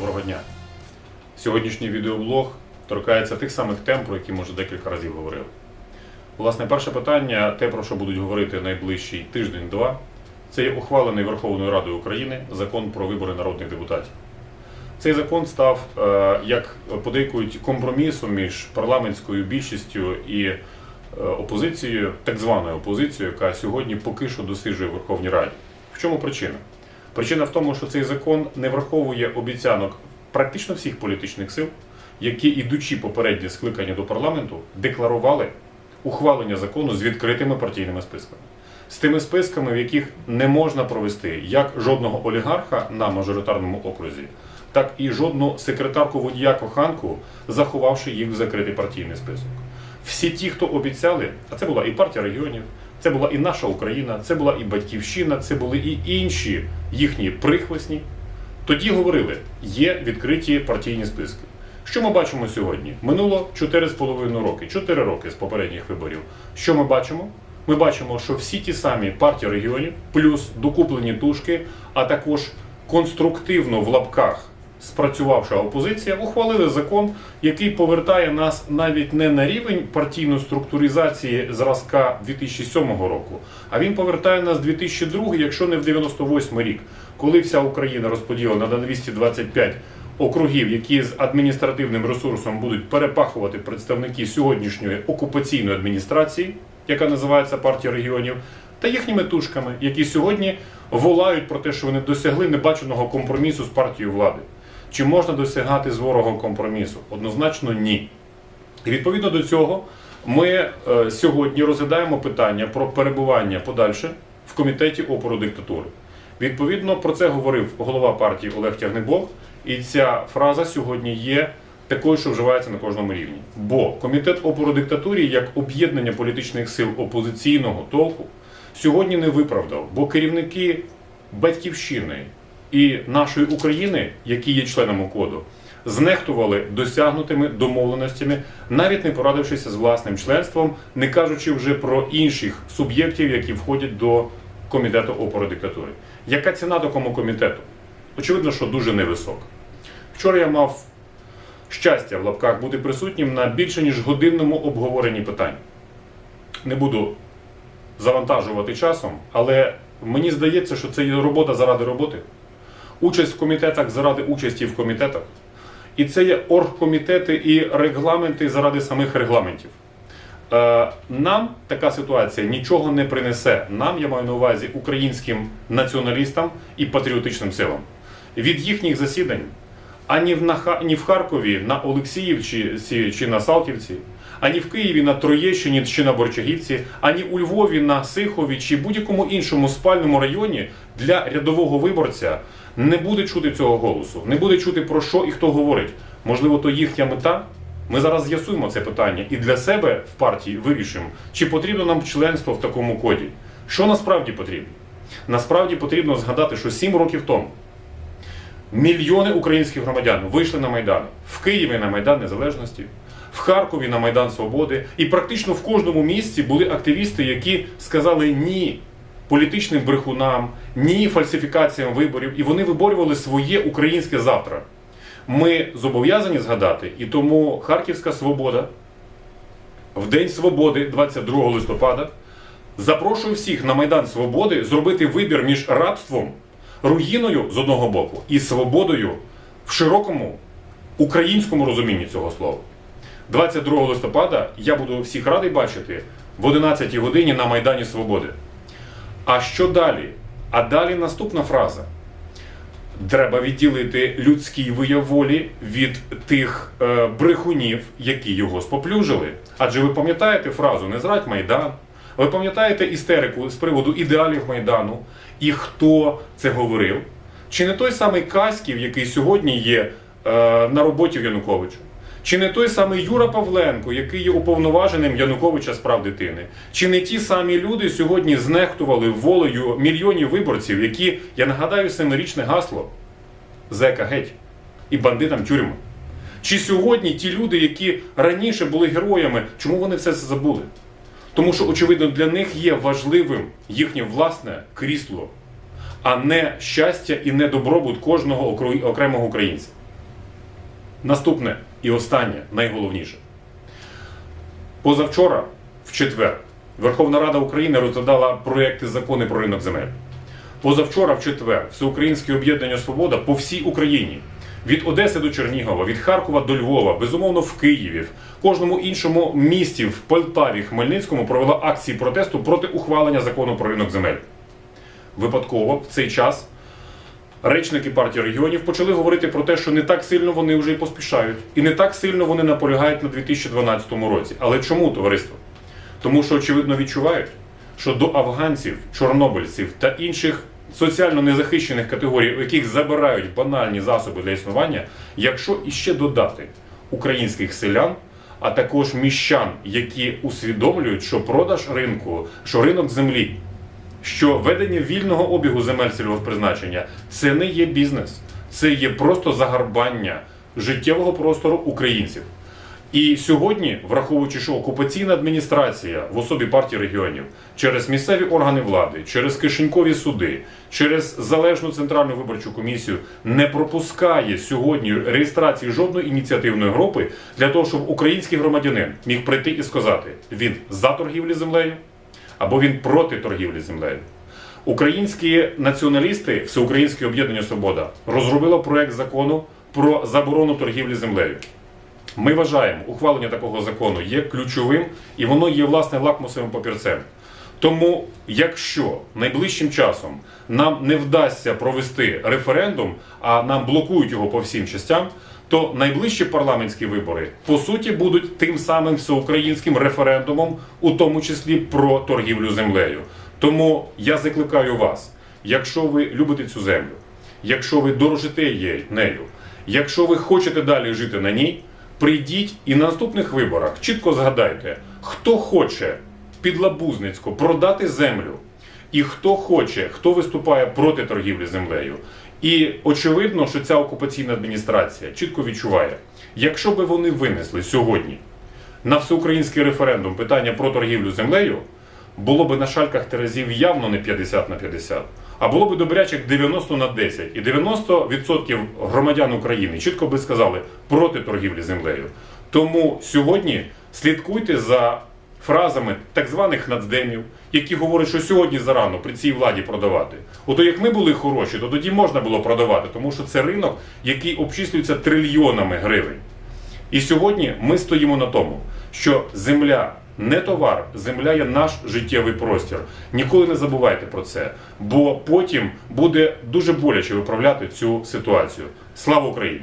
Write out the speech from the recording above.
Доброго дня. Сьогоднішній відеоблог торкається тих самих тем, про які ми вже декілька разів говорили. Власне, перше питання, те, про що будуть говорити найближчий тиждень-два, це є ухвалений Верховною Радою України закон про вибори народних депутатів. Цей закон став, е, як подейкують, компромісом між парламентською більшістю і е, опозицією, так званою опозицією, яка сьогодні поки що досиджує в Верховній Раді. В чому причина? Причина в тому, що цей закон не враховує обіцянок практично всіх політичних сил, які, ідучи попередні скликання до парламенту, декларували ухвалення закону з відкритими партійними списками. З тими списками, в яких не можна провести як жодного олігарха на мажоритарному окрузі, так і жодну секретарку водія коханку, заховавши їх в закритий партійний список. Всі ті, хто обіцяли, а це була і партія регіонів, це була і наша Україна, це була і батьківщина, це були і інші їхні прихвостні. Тоді говорили, є відкриті партійні списки. Що ми бачимо сьогодні? Минуло 4,5 роки, 4 роки з попередніх виборів. Що ми бачимо? Ми бачимо, що всі ті самі партії регіонів, плюс докуплені тушки, а також конструктивно в лапках спрацювавша опозиція, ухвалили закон, який повертає нас навіть не на рівень партійної структуризації зразка 2007 року, а він повертає нас 2002, якщо не в 98 рік, коли вся Україна розподілена на 225 округів, які з адміністративним ресурсом будуть перепахувати представники сьогоднішньої окупаційної адміністрації, яка називається партія регіонів, та їхніми тушками, які сьогодні волають про те, що вони досягли небаченого компромісу з партією влади. Чи можна досягати з ворогом компромісу? Однозначно ні. Відповідно до цього ми е, сьогодні розглядаємо питання про перебування подальше в комітеті опору диктатури. Відповідно, про це говорив голова партії Олег Тягнебок, і ця фраза сьогодні є такою, що вживається на кожному рівні. Бо комітет опору диктатурі, як об'єднання політичних сил опозиційного толку, сьогодні не виправдав, бо керівники батьківщини і нашої України, які є членами коду, знехтували досягнутими домовленостями, навіть не порадившися з власним членством, не кажучи вже про інших суб'єктів, які входять до комітету опору диктатури. Яка ціна такому комітету? Очевидно, що дуже невисока. Вчора я мав щастя в лапках бути присутнім на більше ніж годинному обговоренні питань. Не буду завантажувати часом, але мені здається, що це є робота заради роботи, участь в комітетах заради участі в комітетах. І це є оргкомітети і регламенти заради самих регламентів. Е, Нам така ситуація нічого не принесе. Нам, я маю на увазі, українським націоналістам і патріотичним силам. Від їхніх засідань ані в, Харкові на Олексіївці чи на Салтівці, ані в Києві на Троєщині чи на Борчагівці, ані у Львові на Сихові чи будь-якому іншому спальному районі для рядового виборця не буде чути цього голосу, не буде чути про що і хто говорить. Можливо, то їхня мета. Ми зараз з'ясуємо це питання і для себе в партії вирішимо, чи потрібно нам членство в такому коді. Що насправді потрібно? Насправді потрібно згадати, що 7 років тому мільйони українських громадян вийшли на Майдан в Києві на Майдан Незалежності, в Харкові на Майдан Свободи, і практично в кожному місці були активісти, які сказали ні політичним брехунам, ні фальсифікаціям виборів, і вони виборювали своє українське завтра. Ми зобов'язані згадати, і тому Харківська Свобода в День Свободи, 22 листопада, запрошую всіх на Майдан Свободи зробити вибір між рабством, руїною з одного боку і свободою в широкому українському розумінні цього слова. 22 листопада я буду всіх радий бачити в 11 годині на Майдані Свободи. А що далі? А далі наступна фраза. Треба відділити людський вияв волі від тих е, брехунів, які його споплюжили. Адже ви пам'ятаєте фразу Не зрадь Майдан. Ви пам'ятаєте істерику з приводу ідеалів Майдану і хто це говорив? Чи не той самий Каськів, який сьогодні є е, на роботі в Януковича? Чи не той самий Юра Павленко, який є уповноваженим Януковича з прав дитини? Чи не ті самі люди сьогодні знехтували волею мільйонів виборців, які, я нагадаю, семирічне гасло зека геть і бандитам тюрма? Чи сьогодні ті люди, які раніше були героями, чому вони все це забули? Тому що, очевидно, для них є важливим їхнє власне крісло, а не щастя і не добробут кожного окремого українця. Наступне і останнє, найголовніше. Позавчора, в четвер, Верховна Рада України розглядала проекти закони про ринок земель. Позавчора, в четвер, Всеукраїнське об'єднання Свобода по всій Україні. Від Одеси до Чернігова, від Харкова до Львова, безумовно, в Києві, в кожному іншому місті, в Полтаві, Хмельницькому провела акції протесту проти ухвалення закону про ринок земель. Випадково в цей час речники партії регіонів почали говорити про те, що не так сильно вони вже й поспішають, і не так сильно вони наполягають на 2012 році. Але чому товариство? Тому що очевидно відчувають, що до афганців, чорнобильців та інших соціально незахищених категорій, у яких забирають банальні засоби для існування, якщо іще додати українських селян, а також міщан, які усвідомлюють, що продаж ринку, що ринок землі що ведення вільного обігу земель сільгоспризначення це не є бізнес, це є просто загарбання життєвого простору українців. І сьогодні, враховуючи, що окупаційна адміністрація в особі партії регіонів через місцеві органи влади, через кишенькові суди, через залежну центральну виборчу комісію не пропускає сьогодні реєстрації жодної ініціативної групи для того, щоб український громадянин міг прийти і сказати, він за торгівлі землею або він проти торгівлі землею. Українські націоналісти, Всеукраїнське об'єднання Свобода, розробило проект закону про заборону торгівлі землею. Ми вважаємо, ухвалення такого закону є ключовим і воно є власне лакмусовим папірцем. Тому, якщо найближчим часом нам не вдасться провести референдум, а нам блокують його по всім частям, то найближчі парламентські вибори по суті будуть тим самим всеукраїнським референдумом, у тому числі про торгівлю землею. Тому я закликаю вас, якщо ви любите цю землю, якщо ви дорожите нею, якщо ви хочете далі жити на ній, прийдіть і на наступних виборах чітко згадайте, хто хоче підлабузницько продати землю, і хто хоче, хто виступає проти торгівлі землею. І очевидно, що ця окупаційна адміністрація чітко відчуває, якщо би вони винесли сьогодні на всеукраїнський референдум питання про торгівлю землею, було би на шальках терезів явно не 50 на 50, а було би добрячих 90 на 10. І 90% громадян України чітко би сказали проти торгівлі землею. Тому сьогодні слідкуйте за фразами так званих нацдемів, які говорять, що сьогодні зарано при цій владі продавати. Ото як ми були хороші, то тоді можна було продавати, тому що це ринок, який обчислюється трильйонами гривень. І сьогодні ми стоїмо на тому, що земля не товар, земля є наш життєвий простір. Ніколи не забувайте про це, бо потім буде дуже боляче виправляти цю ситуацію. Слава Україні!